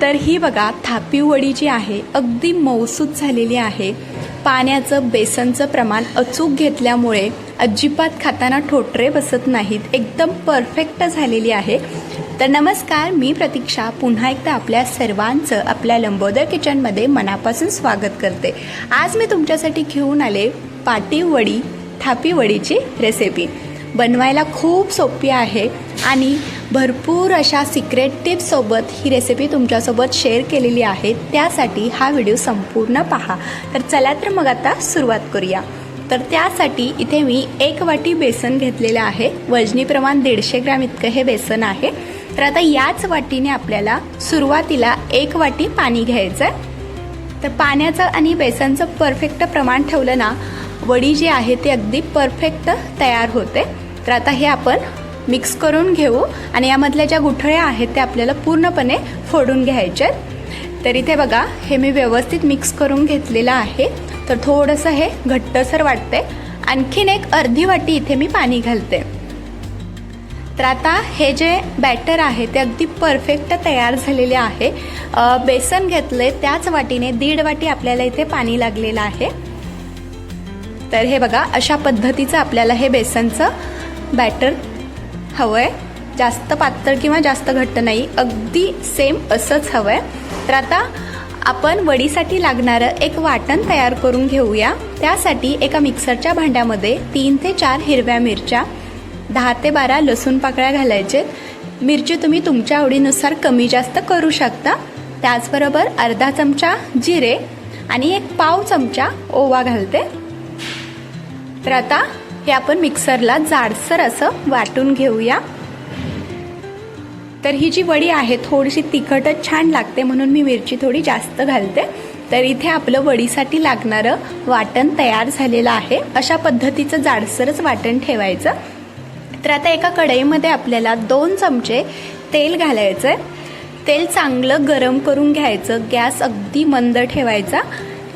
तर ही बघा थापीवडी जी आहे अगदी मौसूद झालेली आहे. पाण्याचं बेसनचं प्रमाण अचूक घेतल्यामुळे अजिबात खाताना ठोटरे बसत नाहीत. एकदम परफेक्ट झालेली आहे. तर नमस्कार मी प्रतीक्षा. पुन्हा एकदा आपल्या सर्वांचं आपल्या लंबोदर किचनमध्ये मनापासून स्वागत करते. आज मी तुमच्यासाठी घेऊन आले पाटी वडी थापी वडीची रेसिपी बनवायला खूप सोपी आहे आणि भरपूर अशा सिक्रेट टिप्ससोबत ही रेसिपी तुमच्यासोबत शेअर केलेली आहे त्यासाठी हा व्हिडिओ संपूर्ण पहा. तर चला तर मग आता सुरुवात करूया. तर त्यासाठी इथे मी एक वाटी बेसन घेतलेलं आहे. वजनी प्रमाण दीडशे ग्रॅम इतकं हे बेसन आहे. तर आता याच वाटीने आपल्याला सुरुवातीला एक वाटी पाणी घ्यायचं आहे तर पाण्याचं आणि बेसनचं परफेक्ट प्रमाण ठेवलं ना वडी जी आहे ती अगदी परफेक्ट तयार होते. तर आता हे आपण मिक्स करून घेऊ आणि यामधल्या ज्या गुठळ्या आहेत त्या आपल्याला पूर्णपणे फोडून घ्यायच्या आहेत. तर इथे बघा हे मी व्यवस्थित मिक्स करून घेतलेलं आहे. तर थोडंसं हे घट्टसर वाटते आणखीन एक अर्धी वाटी इथे मी पाणी घालते. तर आता हे जे बॅटर आहे ते अगदी परफेक्ट तयार झालेले आहे. बेसन घेतले त्याच वाटीने दीड वाटी आपल्याला इथे पाणी लागलेलं आहे. तर हे बघा अशा पद्धतीचं आपल्याला हे बेसनचं बॅटर हवं आहे जास्त पातळ किंवा जास्त घट्ट नाही अगदी सेम असंच हवं आहे तर आता आपण वडीसाठी लागणारं एक वाटण तयार करून घेऊया. त्यासाठी एका मिक्सरच्या भांड्यामध्ये तीन ते चार हिरव्या मिरच्या दहा ते बारा लसूण पाकळ्या घालायचे. मिरची तुम्ही तुमच्या आवडीनुसार कमी जास्त करू शकता. त्याचबरोबर अर्धा चमचा जिरे आणि एक पाव चमचा ओवा घालते. तर आता हे आपण मिक्सरला जाडसर असं वाटून घेऊया. तर ही जी वडी आहे थोडीशी तिखटच छान लागते म्हणून मी मिरची थोडी जास्त घालते. तर इथे आपलं वडीसाठी लागणारं वाटण तयार झालेलं आहे. अशा पद्धतीचं जाडसरच वाटण ठेवायचं. तर आता एका कढईमध्ये आपल्याला दोन चमचे तेल घालायचं आहे तेल चांगलं गरम करून घ्यायचं गॅस अगदी मंद ठेवायचा.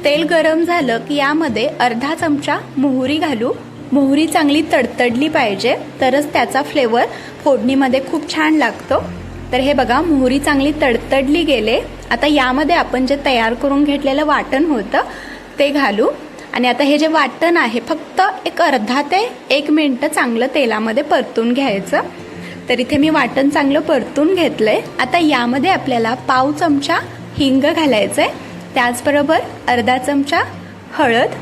तेल गरम झालं की यामध्ये अर्धा चमचा मोहरी घालू. मोहरी चांगली तडतडली पाहिजे तरच त्याचा फ्लेवर फोडणीमध्ये खूप छान लागतो. तर हे बघा मोहरी चांगली तडतडली गेले. आता यामध्ये आपण जे तयार करून घेतलेलं वाटण होतं ते घालू. आणि आता हे जे वाटण आहे फक्त एक अर्धा ते एक मिनटं चांगलं तेलामध्ये परतून घ्यायचं. तर इथे मी वाटण चांगलं परतून घेतलंय. आता यामध्ये आपल्याला पाव चमचा हिंग घालायचं आहे त्याचबरोबर अर्धा चमचा हळद.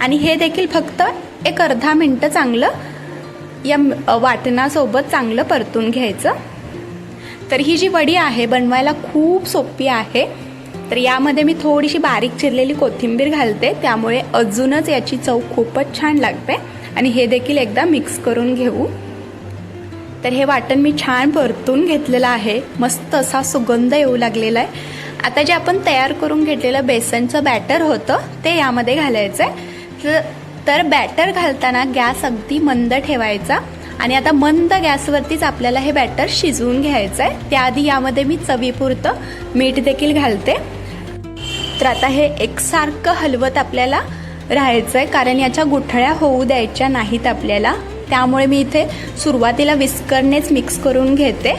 आणि हे देखील फक्त एक अर्धा मिनटं चांगलं या वाटणासोबत चांगलं परतून घ्यायचं. तर ही जी वडी आहे बनवायला खूप सोपी आहे. तर यामध्ये मी थोडीशी बारीक चिरलेली कोथिंबीर घालते त्यामुळे अजूनच याची चव खूपच छान लागते. आणि हे देखील एकदा मिक्स करून घेऊ. तर हे वाटण मी छान परतून घेतलेलं आहे. मस्त असा सुगंध येऊ लागलेला आहे. आता जे आपण तयार करून घेतलेलं बेसनचं बॅटर होतं ते यामध्ये घालायचं आहे तर तर बॅटर घालताना गॅस अगदी मंद ठेवायचा. आणि आता मंद गॅसवरतीच आपल्याला हे बॅटर शिजवून घ्यायचं आहे त्याआधी यामध्ये मी चवीपुरतं मीठ देखील घालते. तर आता हे एकसारखं हलवत आपल्याला राहायचं आहे कारण याच्या गुठळ्या होऊ द्यायच्या नाहीत आपल्याला. त्यामुळे मी इथे सुरुवातीला विस्करनेच मिक्स करून घेते.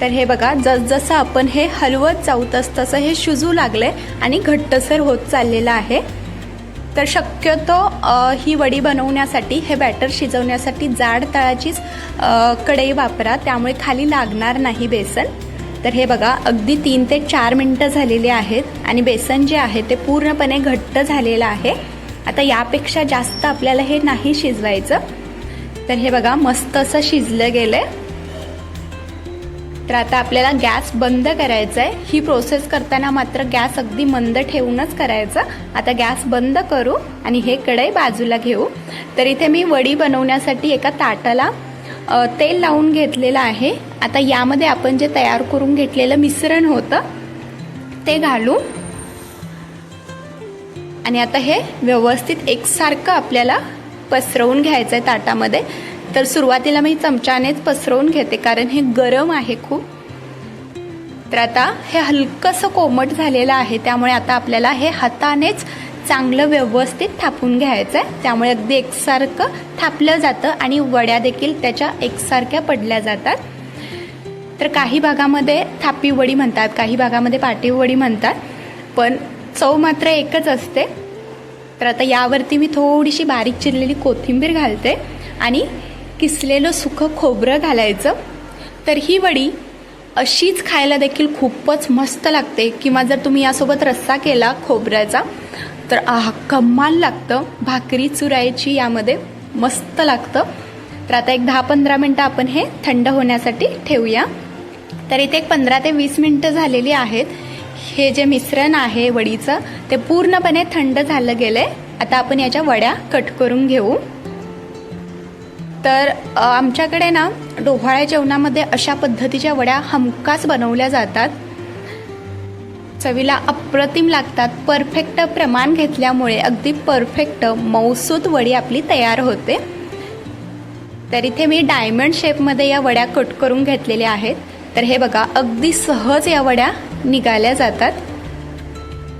तर हे बघा जसजसं आपण हे हलवत जाऊ तस तसं हे शिजू लागले आणि घट्टसर होत चाललेलं आहे. तर शक्यतो ही वडी बनवण्यासाठी हे बॅटर शिजवण्यासाठी जाड तळाचीच कढई वापरा. त्यामुळे खाली लागणार नाही बेसन. तर हे बघा अगदी तीन ते चार मिनटं झालेली आहेत आणि बेसन जे आहे ते पूर्णपणे घट्ट झालेलं आहे. आता यापेक्षा जास्त आपल्याला हे नाही शिजवायचं. तर हे बघा मस्त असं शिजलं गेलं आहे तर आता आपल्याला गॅस बंद करायचा आहे. ही प्रोसेस करताना मात्र गॅस अगदी मंद ठेवूनच करायचा. आता गॅस बंद करू आणि हे कढई बाजूला घेऊ. तर इथे मी वडी बनवण्यासाठी एका ताटाला तेल लावून घेतलेलं आहे. आता यामध्ये आपण जे तयार करून घेतलेलं मिश्रण होतं ते घालू. आणि आता हे व्यवस्थित एकसारखं आपल्याला पसरवून घ्यायचं आहे ताटामध्ये. तर सुरुवातीला मी चमच्यानेच पसरवून घेते कारण हे गरम आहे खूप. तर आता हे हलकंसं कोमट झालेलं आहे त्यामुळे आता आपल्याला हे हातानेच चांगलं व्यवस्थित थापून घ्यायचं आहे त्यामुळे अगदी एकसारखं थापलं जातं आणि वड्या देखील त्याच्या एकसारख्या पडल्या जातात. तर काही भागामध्ये थापी वडी म्हणतात काही भागामध्ये पाटी वडी म्हणतात पण चव मात्र एकच असते. तर आता यावरती मी थोडीशी बारीक चिरलेली कोथिंबीर घालते आणि किसलेलं सुखं खोबरं घालायचं? तर ही वडी अशीच खायला देखील खूपच मस्त लागते. किंवा जर तुम्ही यासोबत रस्सा केला खोबऱ्याचा तर आहा कमाल लागतं. भाकरी चुरायची यामध्ये मस्त लागतं. तर आता एक दहा पंधरा मिनटं आपण हे थंड होण्यासाठी ठेवूया. तर इथे एक पंधरा ते वीस मिनटं झालेली आहेत. हे जे मिश्रण आहे वडीचं ते पूर्णपणे थंड झालं गेलं आहे आता आपण याच्या वड्या कट करून घेऊ. तर आमच्याकडे ना डोहाळ्या जेवणामध्ये अशा पद्धतीच्या वड्या हमखास बनवल्या जातात. चवीला अप्रतिम लागतात. परफेक्ट प्रमाण घेतल्यामुळे अगदी परफेक्ट मौसूद वडी आपली तयार होते. तर इथे मी डायमंड शेपमध्ये या वड्या कट करून घेतलेल्या आहेत. तर हे बघा अगदी सहज या वड्या निघाल्या जातात.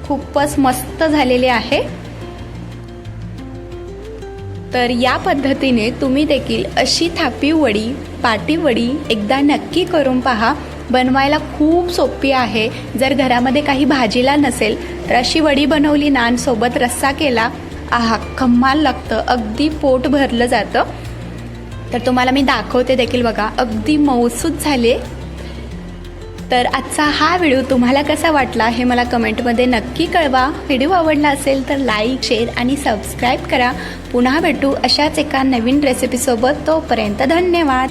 खूपच मस्त झालेले आहे. तर या पद्धतीने तुम्ही देखील अशी थापी वडी पाटीवडी एकदा नक्की करून पहा. बनवायला खूप सोपी आहे. जर घरामध्ये काही भाजीला नसेल तर अशी वडी बनवली नानसोबत रस्सा केला आहा कम्माल लागतं. अगदी पोट भरलं जातं. तर तुम्हाला मी दाखवते देखील बघा. अगदी मौसूद झाले. तर आजचा हा व्हिडिओ तुम्हाला कसा वाटला हे मला कमेंटमध्ये नक्की कळवा. व्हिडिओ आवडला असेल तर लाईक शेअर आणि सबस्क्राईब करा. पुन्हा भेटू अशाच एका नवीन रेसिपीसोबत. तोपर्यंत धन्यवाद.